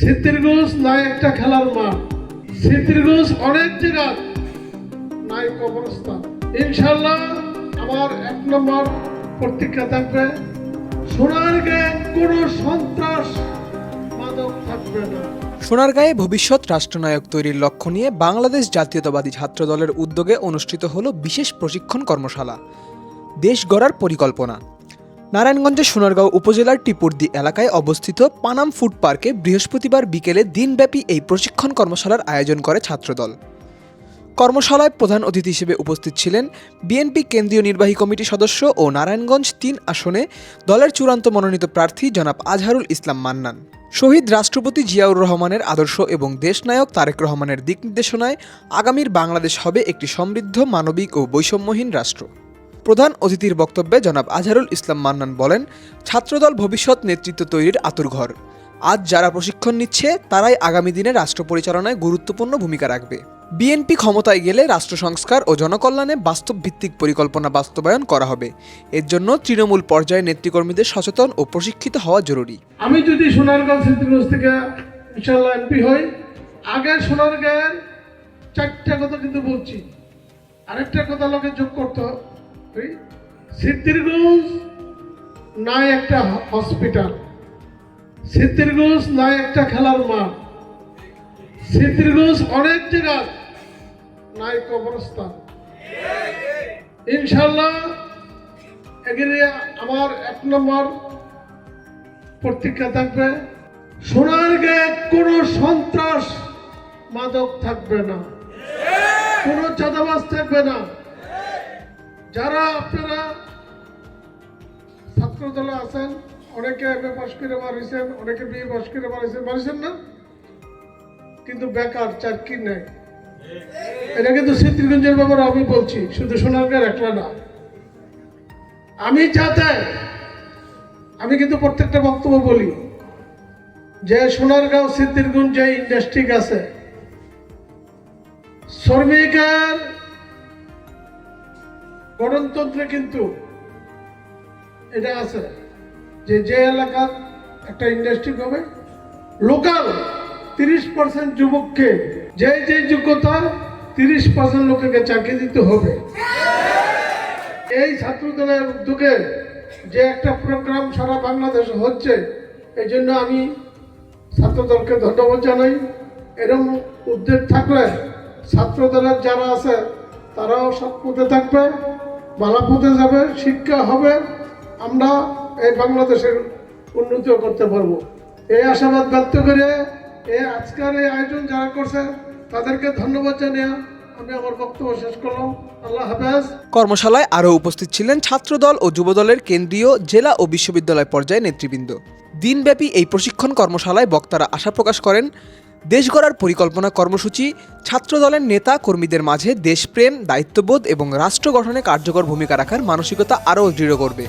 সিদ্ধিরগঞ্জ নাই একটা খেলার মাঠ। সিদ্ধিরগঞ্জ অনেক জায়গা নাই কবরস্থান। ইনশাল্লাহ আমার এক নম্বর প্রতিজ্ঞা থাকবে সোনারগাঁয়ে কোনো সন্ত্রাস মাদক থাকবে না। সোনারগাঁয়ে ভবিষ্যৎ রাষ্ট্রনায়ক তৈরির লক্ষ্য নিয়ে বাংলাদেশ জাতীয়তাবাদী ছাত্র দলের উদ্যোগে অনুষ্ঠিত হল বিশেষ প্রশিক্ষণ কর্মশালা। দেশ গড়ার পরিকল্পনা। নারায়ণগঞ্জের সোনারগাঁও উপজেলার টিপুরদি এলাকায় অবস্থিত পানাম ফুড পার্কে বৃহস্পতিবার বিকেলে দিনব্যাপী এই প্রশিক্ষণ কর্মশালার আয়োজন করে ছাত্রদল। কর্মশালায় প্রধান অতিথি হিসেবে উপস্থিত ছিলেন বিএনপি কেন্দ্রীয় নির্বাহী কমিটি সদস্য ও নারায়ণগঞ্জ তিন আসনে দলের চূড়ান্ত মনোনীত প্রার্থী জনাব আজহারুল ইসলাম মান্নান। শহীদ রাষ্ট্রপতি জিয়াউর রহমানের আদর্শ এবং দেশনায়ক তারেক রহমানের দিক নির্দেশনায় আগামীর বাংলাদেশ হবে একটি সমৃদ্ধ মানবিক ও বৈষম্যহীন রাষ্ট্র। প্রধান অতিথির বক্তব্যে জনাব আজহারুল ইসলাম মান্নান বলেন, ছাত্রদল ভবিষ্যৎ নেতৃত্ব তৈরির আতুরঘর আজ যারা প্রশিক্ষণ নিচ্ছে, তারাই আগামী দিনে রাষ্ট্র পরিচালনায় গুরুত্বপূর্ণ ভূমিকা রাখবে। বিএনপি ক্ষমতায় গেলে রাষ্ট্র সংস্কার ও জনকল্যাণে বাস্তব ভিত্তিক পরিকল্পনা বাস্তবায়ন করা হবে। এর জন্য তৃণমূল পর্যায়ে নেতৃকর্মীদের সচেতন ও প্রশিক্ষিত হওয়া জরুরি। আমি যদি সোনারগাঁও থেকে ইনশাল্লাহ এমপি হই, আগে সোনারগাঁয়ের চারটা কথা কিন্তু বলছি। আরেকটা কথা লোকে যোগ করতে সিদ্ধিরগঞ্জ নাই একটা হসপিটাল সিদ্ধিরগঞ্জ নাই একটা খেলার মাঠ। সিদ্ধিরগঞ্জ অনেক জায়গা নাই কবরস্থান। ইনশাল্লাহ এখানে আমার এক নম্বর প্রতিজ্ঞা থাকবে, সোনার গায়ে কোনো সন্ত্রাস মাদক থাকবে না। কোনো চাঁদাবাজ থাকবে না। যারা আপনারা ছাত্র দলে আছেন, অনেকে এমএ পাস করে মারিছেন অনেকে বিএ পাস করে মারিছেন মারিছেন না? কিন্তু বেকার চাকরি নেই। এটা কিন্তু সিদ্ধিরগঞ্জের ব্যাপারে আমি বলছি, শুধু সোনারগাঁয়ের একলা না। আমি যাতে, আমি কিন্তু প্রত্যেকটা বক্তব্য বলি, যে সোনারগাঁও, সিদ্ধিরগঞ্জ যে ইন্ডাস্ট্রি আছে, শ্রমিকের গণতন্ত্রে কিন্তু এটা আছে যে যে এলাকার একটা ইন্ডাস্ট্রি হবে লোকাল তিরিশ পার্সেন্ট যুবককে যে যে যোগ্যতা তিরিশ পার্সেন্ট লোকেকে চাকরি দিতে হবে। এই ছাত্রদলের উদ্যোগে যে একটা প্রোগ্রাম সারা বাংলাদেশে হচ্ছে এই জন্য আমি ছাত্রদলকে ধন্যবাদ জানাই। এরকম উদ্যোগ থাকলে ছাত্র দলের যারা আছে, তারাও পথে থাকবে। ভালো পথে যাবে, শিক্ষা হবে, আমরা এই বাংলাদেশের উন্নতিও করতে পারব। এই আশাবাদ ব্যক্ত করে এই আজকের এই আয়োজন যারা করছে, তাদেরকে ধন্যবাদ জানিয়ে আমি আমার বক্তব্য শেষ করলাম। আল্লাহ হাফেজ। কর্মশালায় আরও উপস্থিত ছিলেন ছাত্রদল ও যুবদলের কেন্দ্রীয় জেলা ও বিশ্ববিদ্যালয় পর্যায়ে নেতৃবৃন্দ। দিনব্যাপী এই প্রশিক্ষণ কর্মশালায় বক্তারা আশা প্রকাশ করেন দেশ গড়ার পরিকল্পনা কর্মসূচি, ছাত্রদলের নেতা কর্মীদের মাঝে দেশপ্রেম, দায়িত্ববোধ এবং রাষ্ট্র গঠনে কার্যকর ভূমিকা রাখার মানসিকতা আরও দৃঢ় করবে।